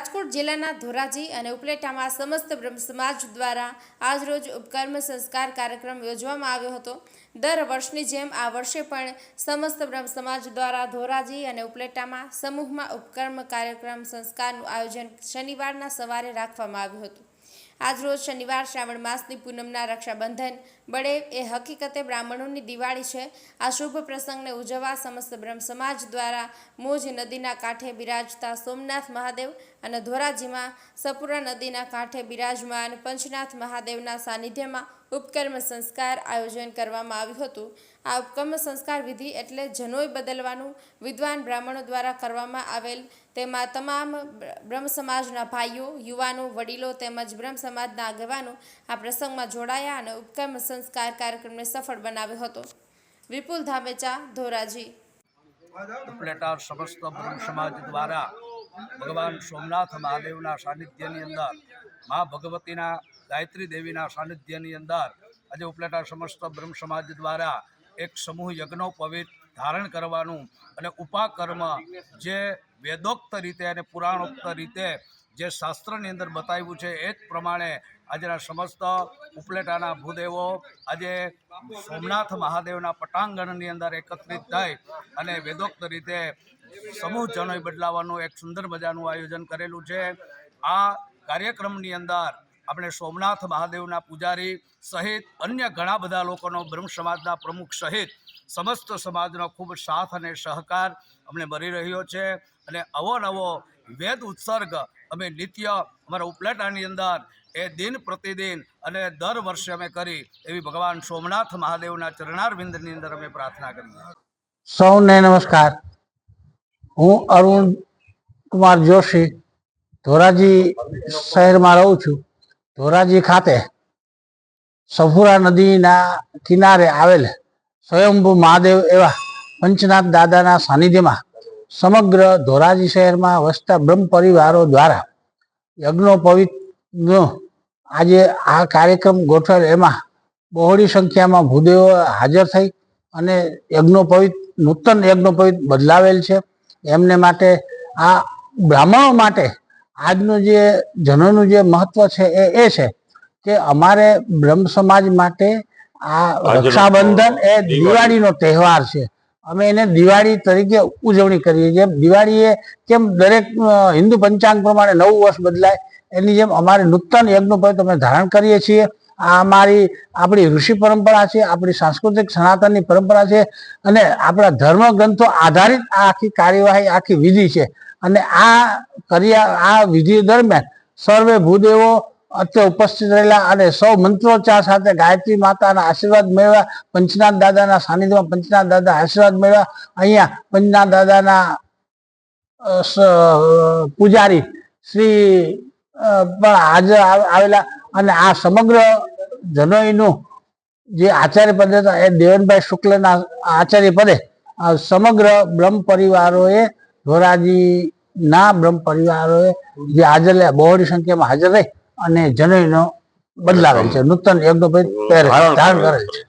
રાજકોટ જિલ્લાના ધોરાજી અને ઉપલેટામાં સમસ્ત બ્રહ્મ સમાજ દ્વારા આજરોજ ઉપકર્મ સંસ્કાર કાર્યક્રમ યોજવામાં આવ્યો હતો. દર વર્ષની જેમ આ વર્ષે પણ સમસ્ત બ્રહ્મ સમાજ દ્વારા ધોરાજી અને ઉપલેટામાં સમૂહમાં ઉપકર્મ કાર્યક્રમ સંસ્કારનું આયોજન શનિવારના સવારે રાખવામાં આવ્યું હતું. આજરોજ શનિવાર શ્રાવણ માસની પૂનમના રક્ષાબંધન બળે એ હકીકતે બ્રાહ્મણોની દિવાળી છે. આ શુભ પ્રસંગને ઉજવવા સમસ્ત બ્રહ્મ સમાજ દ્વારા મોજ નદીના કાંઠે બિરાજતા સોમનાથ મહાદેવ અને ધોરાજીમાં સપુરા નદીના કાંઠે બિરાજમાન પંચનાથ મહાદેવના સાનિધ્યમાં ઉપકર્મ સંસ્કાર આયોજન કરવામાં આવ્યું હતું. આ ઉપકર્મ સંસ્કાર વિધિ એટલે જનોય બદલવાનું વિદ્વાન બ્રાહ્મણો દ્વારા કરવામાં આવેલ. તેમાં તમામ બ્રહ્મ સમાજના ભાઈઓ, યુવાનો, વડીલો તેમજ બ્રહ્મ સમાજના આગેવાનો આ પ્રસંગમાં જોડાયા અને ઉપકર્મ સંસ્કાર કાર્યક્રમને સફળ બનાવ્યો હતો. વિપુલ ધામેચા, ધોરાજી. સમસ્ત બ્રહ્મ સમાજ દ્વારા ભગવાન સોમનાથ મહાદેવના સાનિધ્યની અંદર મા ભગવતીના ગાયત્રી દેવીના સાનિધ્યની અંદર આજે ઉપલેટા સમસ્ત બ્રહ્મ સમાજ દ્વારા એક સમૂહ યજ્ઞોપવિત ધારણ કરવાનું અને ઉપાકર્મ જે વેદોક્ત રીતે અને પુરાણોક્ત રીતે જે શાસ્ત્રની અંદર બતાવ્યું છે, એ જ પ્રમાણે આજના સમસ્ત ઉપલેટાના ભૂદેવો આજે સોમનાથ મહાદેવના પટાંગણની અંદર એકત્રિત થઈ અને વેદોક્ત રીતે સમૂહ જનોય બદલાવાનું એક સુંદર મજાનું આયોજન કરેલું છે. આ કાર્યક્રમની અંદર આપણે સોમનાથ મહાદેવના પૂજારી સહિત અન્ય ઘણા બધા લોકોનો બ્રહ્મ સમાજના પ્રમુખ સહિત સમસ્ત સમાજનો ખૂબ સાથ અને સહકાર અમને મળી રહ્યો છે. અને અવનવો વેદ ઉત્સર્ગ અમે નિત્ય અમારા ઉપલેટાની અંદર એ દિન પ્રતિદિન અને દર વર્ષે અમે કરી એવી ભગવાન સોમનાથ મહાદેવના ચરણારવિંદની અંદર અમે પ્રાર્થના કરીએ. સૌને નમસ્કાર. હું અરુણ કુમાર જોશી ધોરાજી શહેરમાં રહું છું. ધોરાજી ખાતે સફુરા નદીના કિનારે આવેલ સ્વયંભૂ મહાદેવ એવા પંચનાથ દાદાના સાનિધ્યમાં સમગ્ર ધોરાજી શહેરમાં વસતા બ્રહ્મ પરિવારો દ્વારા યજ્ઞોપવિતનો આજે આ કાર્યક્રમ ગોઠવેલ. એમાં બહોળી સંખ્યામાં ભૂદેવો હાજર થઈ અને યજ્ઞોપવિત નૂતન યજ્ઞોપવિત બદલાવેલ છે. એમને માટે આ બ્રાહ્મણો માટે આજનું જે જનોનું જે મહત્વ છે એ એ છે કે અમારે બ્રહ્મ સમાજ માટે આ રક્ષાબંધન એ દિવાળીનો તહેવાર છે. અમે એને દિવાળી તરીકે ઉજવણી કરીએ છીએ. દિવાળી એ કેમ દરેક હિન્દુ પંચાંગ પ્રમાણે નવું વર્ષ બદલાય. એની જેમ અમારે નૂતન યજ્ઞોપવિત અમે ધારણ કરીએ છીએ. આ અમારી આપણી ઋષિ પરંપરા છે આપણી સાંસ્કૃતિક સનાતનની પરંપરા છે અને આપણા ધર્મ ગ્રંથો આધારિત આ આખી કાર્યવાહી આખી વિધિ છે. અને આ કર્યા, આ વિધિ દરમિયાન સર્વે ભૂદેવો અત્યારે ઉપસ્થિત રહેલા અને સૌ મંત્રોચ્ચાર સાથે ગાયત્રી માતાના આશીર્વાદ મેળવ્યા. પંચનાથ દાદાના સાનિધ્યમાં પંચનાથ દાદા આશીર્વાદ મેળવ્યા. અહીંયા પંચનાથ દાદાના પૂજારી શ્રી પણ હાજર આવેલા અને આ સમગ્ર જનોઈનું જે આચાર્ય પદે એ દેવનભાઈ શુક્લના આચાર્ય પદે સમગ્ર બ્રહ્મ પરિવારોએ ધોરાજીના બ્રહ્મ પરિવારોએ જે હાજર રહ્યા બહોળી સંખ્યામાં હાજર રહી અને જનોઈનો બદલાવેલ છે. નૂતન યજ્ઞોપેત ધારણ કરેલ છે.